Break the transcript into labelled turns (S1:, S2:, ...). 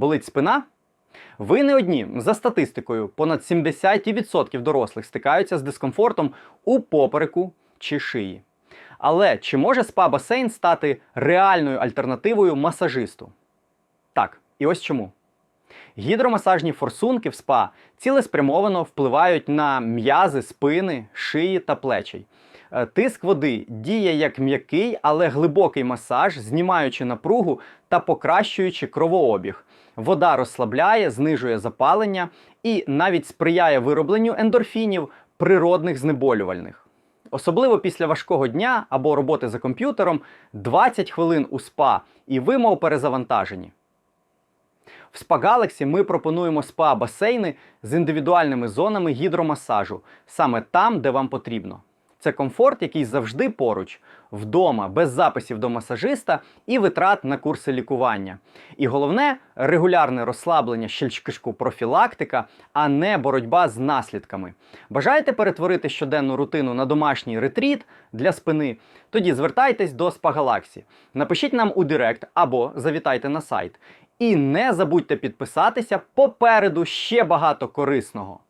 S1: Болить спина? Ви не одні. За статистикою, понад 70% дорослих стикаються з дискомфортом у попереку чи шиї. Але чи може спа-басейн стати реальною альтернативою масажисту? Так, і ось чому. Гідромасажні форсунки в спа цілеспрямовано впливають на м'язи спини, шиї та плечей. Е, Тиск води діє як м'який, але глибокий масаж, знімаючи напругу та покращуючи кровообіг. Вода розслабляє, знижує запалення і навіть сприяє виробленню ендорфінів, природних знеболювальних. Особливо після важкого дня або роботи за комп'ютером 20 хвилин у спа, і ви мов перезавантажені. В Spa Galaxy ми пропонуємо спа-басейни з індивідуальними зонами гідромасажу, саме там, де вам потрібно. Це комфорт, який завжди поруч, вдома, без записів до масажиста і витрат на курси лікування. І головне регулярне розслаблення щелчкишку профілактика, а не боротьба з наслідками. Бажаєте перетворити щоденну рутину на домашній ретріт для спини? Тоді звертайтесь до Galaxy. Напишіть нам у Директ або завітайте на сайт. І не забудьте підписатися попереду ще багато корисного.